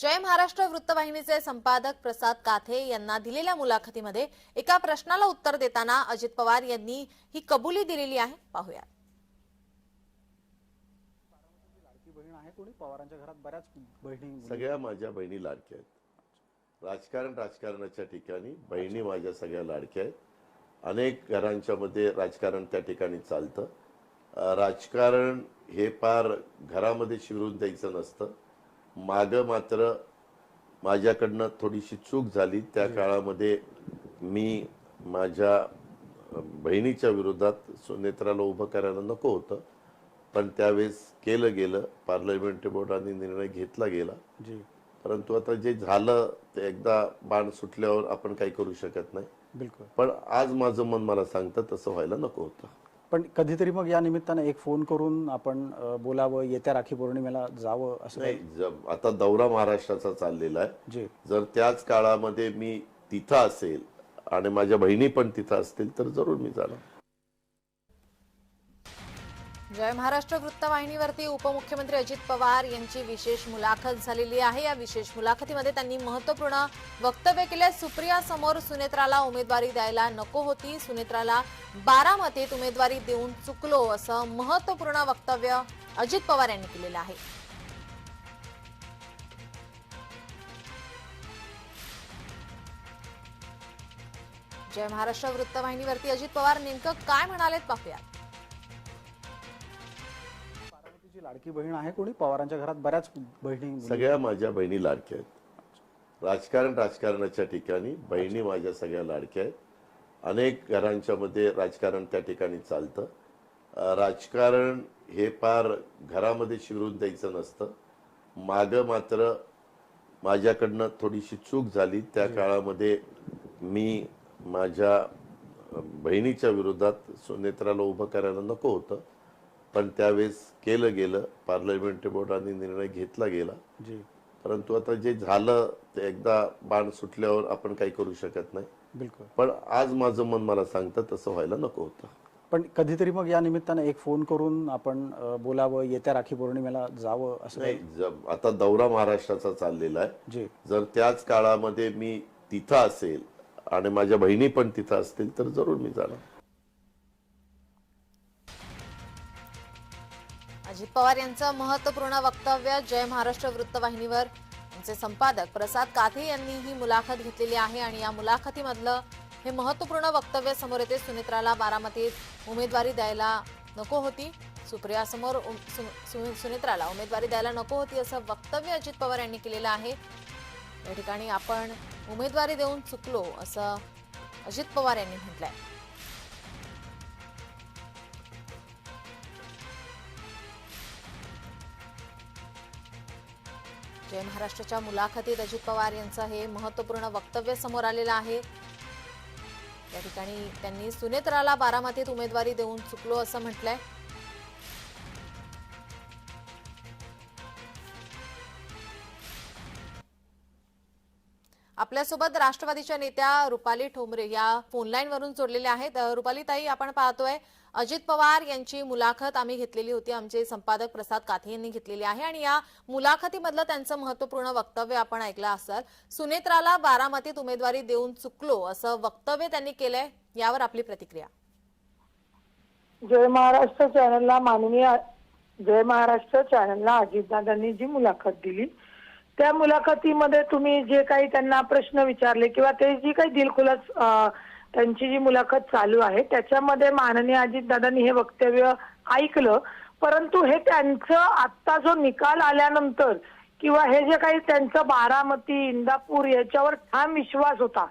जय महाराष्ट्र वृत्तवाहिनीचे संपादक प्रसाद काथे यांना दिलेल्या मुलाखतीमध्ये एका प्रश्नाला उत्तर देताना अजित पवार यांनी ही कबुली दिलेली आहे. पाहूया. लाडकी बहीण आहे कोणी पवारांच्या घरात बऱ्याच बहिणी सगळ्या माझ्या बहिणी लाडक्या आहेत. राजकारण राजकारणाच्या ठिकाणी बहिणी माझ्या सगळ्या लाडक्या आहेत. अनेक घरांच्या मध्ये राजकारण त्या ठिकाणी चालतं. राजकारण हे फार घरामध्ये शिरून द्यायचं नसतं. मागं मात्र माझ्याकडनं थोडीशी चूक झाली. त्या काळामध्ये मी माझ्या बहिणीच्या विरोधात सुनेत्राला उभं करायला नको होतं. पण त्यावेळेस केलं गेलं. पार्लमेंटरी बोर्डाने निर्णय घेतला गेला. जी. परंतु आता जे झालं ते एकदा बाण सुटल्यावर आपण काही करू शकत नाही. बिलकुल. पण आज माझं मन मला सांगतं तसं व्हायला नको होतं. पण कधीतरी मग या निमित्तानं एक फोन करून आपण बोलावं येत्या राखी पौर्णिमेला जावं असं नाही ज- आता दौरा महाराष्ट्राचा चाललेला आहे. जी. जर त्याच काळामध्ये मी तिथं असेल आणि माझ्या बहिणी पण तिथं असतील तर जरूर मी जाणार. जय महाराष्ट्र वृत्तवाहिनीवरती उपमुख्यमंत्री अजित पवार यांची विशेष मुलाखत झालेली आहे. या विशेष मुलाखतीमध्ये त्यांनी महत्त्वपूर्ण वक्तव्य केले. सुप्रिया समोर सुनेत्राला उमेदवारी द्यायला नको होती. सुनेत्राला बारामतीत उमेदवारी देऊन चुकलो असं महत्त्वपूर्ण वक्तव्य अजित पवार यांनी केलेलं आहे. जय महाराष्ट्र वृत्तवाहिनीवरती अजित पवार नेमकं काय म्हणालेत पाहूयात. लाडकी बहीण आहे कोणी? पवारांच्या घरात बऱ्याच बहिणी सगळ्या माझ्या बहिणी लाडक्या आहेत. राजकारण राजकारणाच्या ठिकाणी बहिणी माझ्या सगळ्या लाडक्या आहेत. अनेक घरांच्या मध्ये राजकारण त्या ठिकाणी चालतं. राजकारण हे फार घरामध्ये शिरून द्यायचं नसतं. मागं मात्र माझ्याकडनं थोडीशी चूक झाली. त्या काळामध्ये मी माझ्या बहिणीच्या विरोधात सुनेत्राला उभं करायला नको होतं. पण त्यावेळेस केलं गेलं. पार्लमेंटरी बोर्डाने निर्णय घेतला गेला. परंतु आता जे झालं ते एकदा बाण सुटल्यावर आपण काही करू शकत नाही. बिलकुल. पण आज माझं मन मला सांगतं तसं व्हायला नको होतं. पण कधीतरी मग या निमित्तानं एक फोन करून आपण बोलावं येत्या राखी पौर्णिमेला जावं असं नाही आता दौरा महाराष्ट्राचा चाललेला आहे. जी. जर त्याच काळामध्ये मी तिथं असेल आणि माझ्या बहिणी पण तिथं असतील तर जरूर मी जाणार. अजित पवार यांचं महत्त्वपूर्ण वक्तव्य जय महाराष्ट्र वृत्तवाहिनीवर. यांचे संपादक प्रसाद काथे यांनी ही मुलाखत घेतलेली आहे आणि या मुलाखतीमधलं हे महत्त्वपूर्ण वक्तव्य समोर येते सुनेत्राला बारामतीत. उमेदवारी द्यायला नको होती. सुप्रियासमोर सुनेत्राला उमेदवारी द्यायला नको होती असं वक्तव्य अजित पवार यांनी केलेलं आहे. या ठिकाणी आपण उमेदवारी देऊन चुकलो असं अजित पवार यांनी म्हटलंय. जय महाराष्ट्राच्या मुलाखतीत अजित पवार यांचं हे महत्त्वपूर्ण वक्तव्य समोर आलेलं आहे. या ठिकाणी त्यांनी सुनेत्राला बारामतीत उमेदवारी देऊन चुकलो असं म्हटलंय. आपल्यासोबत राष्ट्रवादीच्या नेत्या रुपाली ठोंबरे या फोनलाईन वरून जोडलेल्या आहेत. रुपाली ताई आपण पाहतोय अजित पवार यांची मुलाखत आम्ही घेतलेली होती. आमचे संपादक प्रसाद काथे यांनी घेतलेली आहे. आणि या मुलाखतीमधलं त्यांचं महत्त्वपूर्ण वक्तव्य आपण ऐकलं असाल. सुनेत्राला बारामतीत उमेदवारी देऊन चुकलो असं वक्तव्य त्यांनी केलंय यावर आपली प्रतिक्रिया. जय महाराष्ट्र चॅनलला माननीय जय महाराष्ट्र चॅनलला अजितदादांनी जी मुलाखत दिली त्या मुलाखतीमध्ये तुम्ही जे काही त्यांना प्रश्न विचारले किंवा ते जी काही दिलखुलास अं, त्यांची जी मुलाखत चालू आहे त्याच्यामध्ये माननीय अजितदादांनी हे वक्तव्य ऐकलं. परंतु हे त्यांचं आत्ता जो निकाल आल्यानंतर किंवा हे जे काही त्यांचं बारामती इंदापूर याच्यावर ठाम विश्वास होता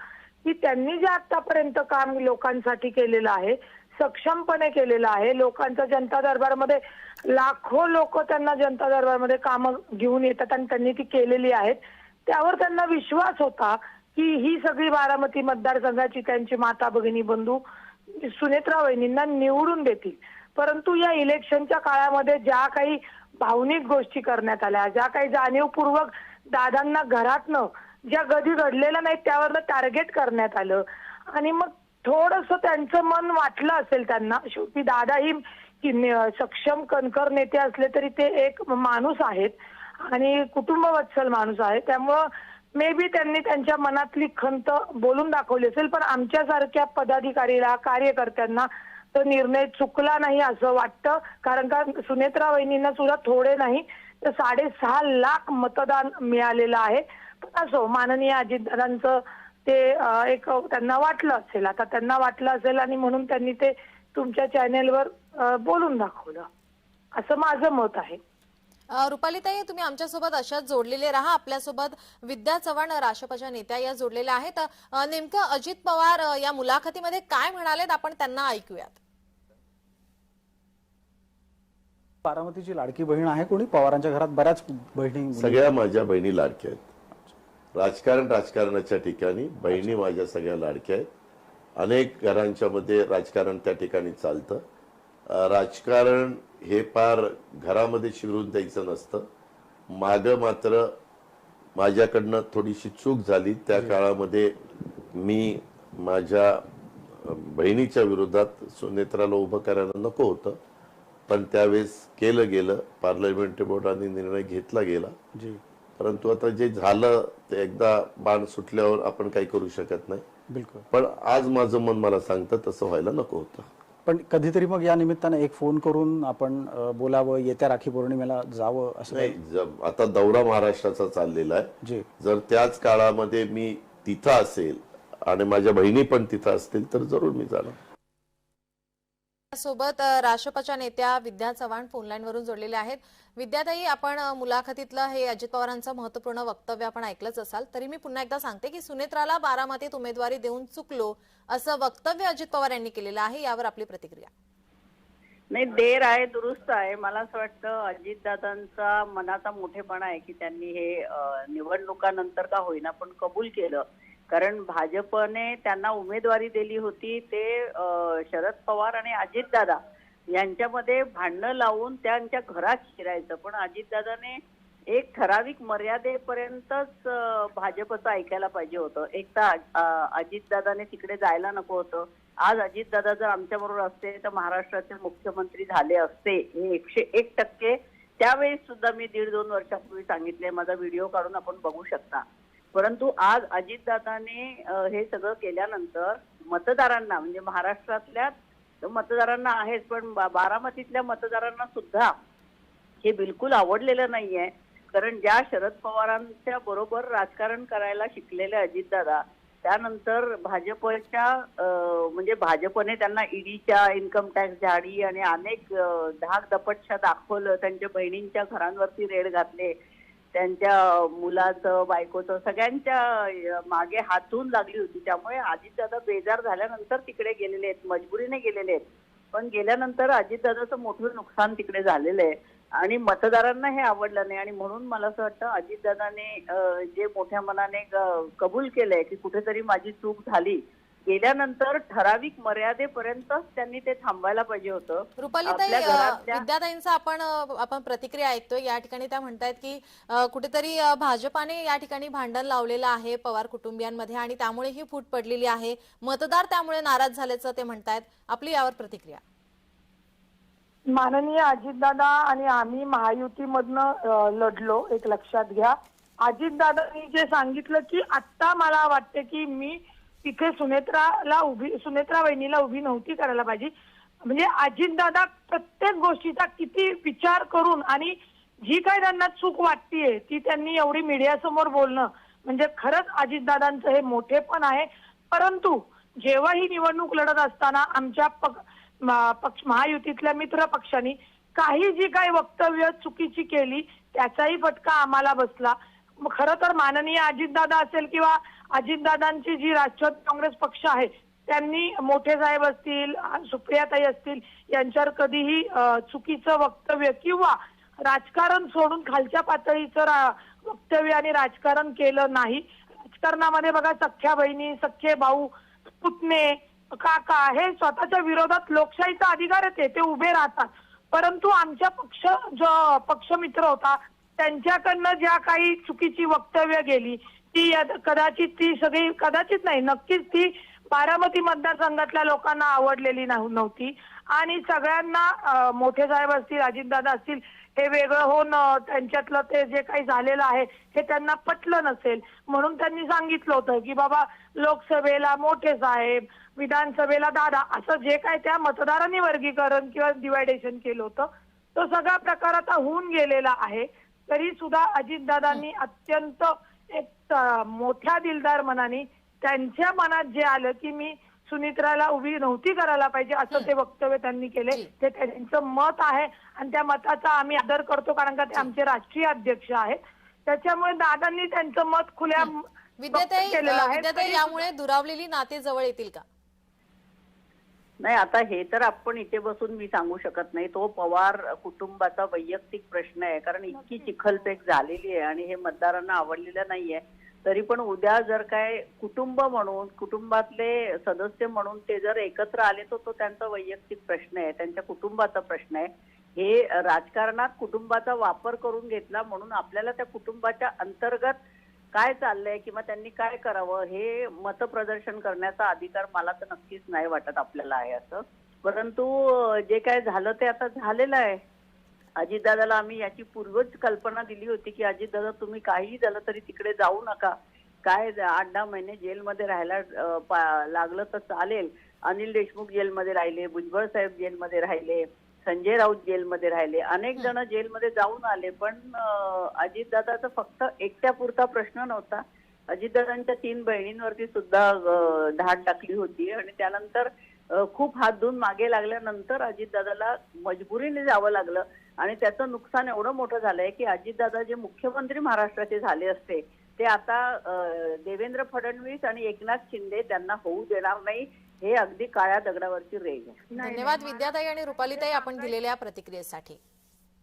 की त्यांनी जे आतापर्यंत काम लोकांसाठी केलेलं आहे सक्षमपणे केलेलं आहे लोकांच्या जनता दरबारमध्ये लाखो लोक त्यांना जनता दरबारमध्ये कामं घेऊन येतात आणि त्यांनी ती केलेली आहेत त्यावर त्यांना विश्वास होता. की ही सगळी बारामती मतदारसंघाची त्यांची माता भगिनी बंधू सुनेत्रा वहिनींना निवडून देतील. परंतु या इलेक्शनच्या काळामध्ये ज्या काही भावनिक गोष्टी करण्यात आल्या ज्या काही जाणीवपूर्वक दादांना घरातनं ज्या कधी घडलेल्या नाहीत त्यावर टार्गेट करण्यात आलं. आणि मग थोडस त्यांचं मन वाटलं असेल त्यांना शेवटी दादा ही सक्षम कणकर नेते असले तरी ते एक माणूस आहेत. आणि कुटुंब वत्सल माणूस आहे. त्यामुळं मे बी त्यांनी त्यांच्या मनातली खंत बोलून दाखवली असेल पण आमच्यासारख्या पदाधिकारीला कार्यकर्त्यांना तो निर्णय चुकला नाही असं वाटतं. कारण का सुनेत्रा वहिनींना सुद्धा थोडे नाही तर साडेसहा लाख मतदान मिळालेलं आहे. पण असो माननीय अजितदादांचं ते एक त्यांना वाटलं असेल. आता त्यांना वाटलं असेल आणि म्हणून त्यांनी ते तुमच्या चॅनेलवर बोलून दाखवलं. असं माझं मत आहे. रुपालीताई तुम्ही आमच्यासोबत अशाच जोडलेले राहा. आपल्यासोबत विद्या चव्हाण राष्ट्रपच्या नेत्या या जोडलेल्या आहेत. नेमकं अजित पवार या मुलाखतीमध्ये काय म्हणालेत? आपण त्यांना ऐकूयात. बारामतीची लाडकी बहीण आहे कोणी? पवारांच्या घरात बऱ्याच बहिणी सगळ्या माझ्या बहिणी लाडक्या आहेत. राजकारण राजकारणाच्या ठिकाणी बहिणी माझ्या सगळ्या लाडक्या आहेत. अनेक घरांच्या मध्ये राजकारण त्या ठिकाणी चालतं. राजकारण हे फार घरामध्ये शिरून द्यायचं नसतं. माग मात्र माझ्याकडनं थोडीशी चूक झाली. त्या काळामध्ये मी माझ्या बहिणीच्या विरोधात सुनेत्राला उभं करायला नको होतं. पण त्यावेळेस केलं गेलं. पार्लमेंटरी बोर्डाने निर्णय घेतला गेला. जी. परंतु आता जे झालं ते एकदा बाण सुटल्यावर आपण काही करू शकत नाही. बिलकुल. पण आज माझं मन मला सांगतं तसं व्हायला नको होतं. पण कधीतरी मग या निमित्ताने एक फोन करून आपण अ, बोलावं येत्या राखी पौर्णिमेला जावं असं नाही ज- आता दौरा महाराष्ट्राचा चाललेला आहे. जी. जर त्याच काळामध्ये मी तिथं असेल आणि माझ्या बहिणी पण तिथं असतील तर जरूर मी जाणार. सोबत राष्ट्रपच्या नेत्या विद्या चव्हाण फोनलाईनवरून जोडलेल्या आहेत. विद्याताई आपण मुलाखतीतलं हे अजित पवारांचं महत्त्वपूर्ण वक्तव्य आपण ऐकलंच असाल तरी मी पुन्हा एकदा सांगते की सुनेत्राला बारामतीत उमेदवारी देऊन चुकलो असं वक्तव्य अजित पवार यांनी केलेलं आहे यावर आपली प्रतिक्रिया. नाही देर आहे दुरुस्त आहे. मला असं वाटतं अजितदादांचा मनाचा मोठेपणा आहे की त्यांनी हे निवडणुकानंतर का होईना पण कबूल केलं. कारण भाजपने त्यांना उमेदवारी दिली होती ते शरद पवार आणि अजितदादा यांच्यामध्ये भांडणं लावून त्यांच्या घरात शिरायचं. पण अजितदादाने एक ठराविक मर्यादेपर्यंतच भाजपचं ऐकायला पाहिजे होतं. एक तर अजितदादाने तिकडे जायला नको होतं. आज अजितदादा जर आमच्या बरोबर असते तर महाराष्ट्राचे मुख्यमंत्री झाले असते हे एकशे एक टक्के. त्यावेळेस सुद्धा मी दीड दोन वर्षापूर्वी सांगितले माझा व्हिडिओ काढून आपण बघू शकता. परंतु आज अजितदादाने हे सगळं केल्यानंतर मतदारांना म्हणजे महाराष्ट्रातल्या मतदारांना आहेच पण बारामतीतल्या मतदारांना सुद्धा हे बिलकुल आवडलेलं नाहीये. कारण ज्या शरद पवारांच्या बरोबर राजकारण करायला शिकलेले अजितदादा त्यानंतर भाजपच्या अं, म्हणजे भाजपने त्यांना ईडीच्या इन्कम टॅक्स झाडी आणि अनेक धाक दपटशा दाखवलं त्यांच्या बहिणींच्या घरांवरती रेड घातले त्यांच्या मुलाचं बायकोचं सगळ्यांच्या मागे हातून लागली होती. त्यामुळे अजितदादा बेजार झाल्यानंतर तिकडे गेलेले आहेत मजबुरीने गेलेले आहेत. पण गेल्यानंतर अजितदादाचं मोठं नुकसान तिकडे झालेलं आहे. आणि मतदारांना हे आवडलं नाही. आणि म्हणून मला असं वाटतं अजितदादाने अं, जे मोठ्या मनाने ग- कबूल केलंय की कुठेतरी माझी चूक झाली गेल्यानंतर ठराविक मर्यादेपर्यंतच त्यांनी ते थांबवायला पाहिजे होतं. रुपालीताई घरातल्या- विद्याताईंचा आपण आपण प्रतिक्रिया ऐकतोय. या ठिकाणी त्या म्हणतायत की कुठेतरी भाजपाने या ठिकाणी भांडण लावलेलं आहे पवार कुटुंबियांमध्ये आणि त्यामुळे ही फूट पडलेली आहे. मतदार त्यामुळे नाराज झाल्याचं ते म्हणतायत. आपली यावर प्रतिक्रिया. माननीय अजितदादा आणि आम्ही महायुतीमधनं लढलो. एक लक्षात घ्या. अजितदादांनी जे सांगितलं की आत्ता मला वाटते की मी तिथे सुनेत्राला उभी सुनेत्रा वहिनीला उभी नव्हती करायला पाहिजे. म्हणजे अजितदादा प्रत्येक गोष्टीचा किती विचार करून आणि जी काही त्यांना चूक वाटतीये ती त्यांनी एवढी मीडियासमोर बोलणं. म्हणजे खरंच अजितदादांचं हे मोठेपण आहे. परंतु जेव्हा ही निवडणूक लढत असताना आमच्या पक- पक्ष महायुतीतल्या मित्र पक्षांनी काही जी काही वक्तव्य चुकीची केली त्याचाही फटका आम्हाला बसला. खरं तर माननीय अजितदादा असेल किंवा अजितदादांची जी राष्ट्रवादी काँग्रेस पक्ष आहे त्यांनी मोठे साहेब असतील सुप्रियाताई असतील यांच्यावर कधीही चुकीचं वक्तव्य किंवा राजकारण सोडून खालच्या पातळीचं रा- वक्तव्य आणि राजकारण केलं नाही. राजकारणामध्ये बघा सख्ख्या बहिणी सख्खे भाऊ पुतणे काका हे स्वतःच्या विरोधात लोकशाहीचा अधिकार येते ते उभे राहतात. परंतु आमच्या पक्ष जो पक्षमित्र होता त्यांच्याकडनं ज्या काही चुकीची वक्तव्य गेली ती कदाचित ती सगळी कदाचित नाही नक्कीच ती बारामती मतदारसंघातल्या लोकांना आवडलेली नव्ह- नव्हती. आणि सगळ्यांना मोठे साहेब असतील अजितदादा असतील हे वेगळं होऊन त्यांच्यातलं ते जे काही झालेलं आहे हे त्यांना पटलं नसेल. म्हणून त्यांनी सांगितलं होतं की बाबा लोकसभेला मोठे साहेब विधानसभेला दादा असं जे काही त्या मतदारांनी वर्गीकरण किंवा डिवायडेशन केलं होतं तो सगळा प्रकार आता होऊन गेलेला आहे. तरी सुद्धा अजितदादांनी अत्यंत एक मोठ्या दिलदार मनाने त्यांच्या मनात जे आलं की मी सुनित्राला उभी नव्हती करायला पाहिजे असं ते वक्तव्य त्यांनी केले. ते त्यांचं मत आहे आणि त्या मताचा आम्ही आदर करतो कारण का ते आमचे राष्ट्रीय अध्यक्ष आहेत. त्याच्यामुळे दादांनी त्यांचं मत खुल्या विद्याताई केलेलं आहे. विद्याताई यामुळे दुरावलेली नाते जवळ येतील का? नाही आता हे तर आपण इथे बसून मी सांगू शकत नाही. तो पवार कुटुंबाचा वैयक्तिक प्रश्न आहे. कारण इतकी चिखलपेक झालेली आहे आणि हे मतदारांना आवडलेलं नाहीये. तरी पण उद्या जर काय कुटुंब म्हणून कुटुंबातले सदस्य म्हणून ते जर एकत्र आले तर तो त्यांचा वैयक्तिक प्रश्न आहे त्यांच्या कुटुंबाचा प्रश्न आहे. हे राजकारणात कुटुंबाचा वापर करून घेतला म्हणून आपल्याला त्या कुटुंबाच्या अंतर्गत काय चाललंय किंवा त्यांनी काय करावं हे मतप्रदर्शन करण्याचा अधिकार मला तर नक्कीच नाही वाटत आपल्याला आहे असं. परंतु जे काय झालं ते आता झालेलं आहे. अजितदादाला आम्ही याची पूर्वच कल्पना दिली होती की अजितदादा तुम्ही काहीही झालं तरी तिकडे जाऊ नका. काय आठ दहा महिने जेलमध्ये राहायला लागलं तर चालेल. अनिल देशमुख जेलमध्ये राहिले भुजबळ साहेब जेलमध्ये राहिले. संजय राऊत जेलमध्ये राहिले. अनेक जण जेलमध्ये जाऊन आले पण अजितदादाचा फक्त एकट्यापुरता प्रश्न नव्हता. अजितदादांच्या तीन बहिणींवरती सुद्धा धाड टाकली होती आणि त्यानंतर खूप हात धुवून मागे लागल्यानंतर अजितदादाला मजबुरीने जावं लागलं आणि त्याचं नुकसान एवढं मोठं झालंय की अजितदादा जे मुख्यमंत्री महाराष्ट्राचे झाले असते ते आता देवेंद्र फडणवीस आणि एकनाथ शिंदे त्यांना होऊ देणार नाही. हे अगदी काळ्या दगडावरची रेग आहे. धन्यवाद विद्याताई आणि रुपालीताई आपण दिलेल्या प्रतिक्रियेसाठी.